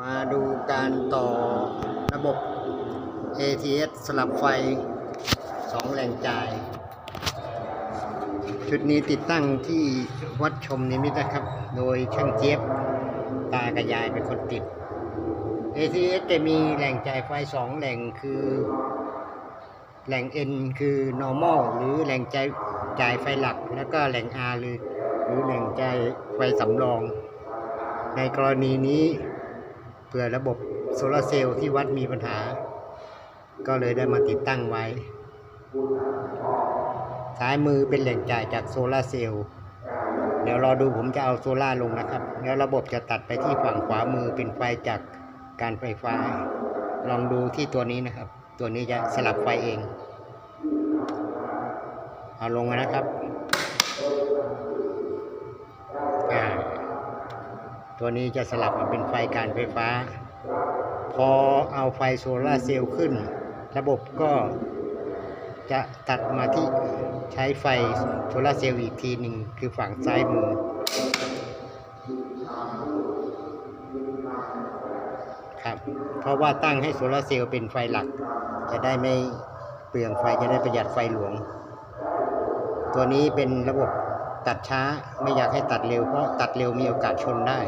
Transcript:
มาดูการต่อระบบ ATS สลับไฟ 2แหล่งจ่าย ชุดนี้ติดตั้งที่วัดชมนิมิตรนะครับ โดยช่างเจี๊ยบตากับยายเป็นคนติด ATS จะมีแหล่งจ่ายไฟ 2 แหล่งคือแหล่ง N คือ normal หรือแหล่งจ่ายจ่ายไฟหลัก แล้วก็แหล่ง R หรือหรือแหล่งจ่ายไฟสำรอง ในกรณีนี้ ผื่อระบบโซลาร์เซลล์ที่วัดมีปัญหา ก็เลยได้มาติดตั้งไว้ ซ้ายมือเป็นแหล่งจ่ายจากโซลาร์เซลล์เดี๋ยวรอดูผมจะเอาโซลาลงนะครับ แล้วระบบจะตัดไปที่ฝั่งขวามือเป็นไฟจากการไฟฟ้า ลองดูที่ตัวนี้นะครับ ตัวนี้จะสลับไฟเอง เอาลงนะครับ ตัวนี้จะสลับมาเป็นไฟการไฟฟ้า พอเอาไฟโซลาเซลล์ขึ้น ระบบก็จะตัดมาที่ใช้ไฟโซลาเซลล์อีกทีหนึ่งคือฝั่งซ้ายมือ ครับ เพราะว่าตั้งให้โซลาเซลล์เป็นไฟหลัก จะได้ไม่เปลืองไฟจะได้ประหยัดไฟหลวง ตัวนี้เป็นระบบ ตัดช้าไม่อยากให้ตัดเร็วเพราะตัดเร็วมีโอกาสชนได้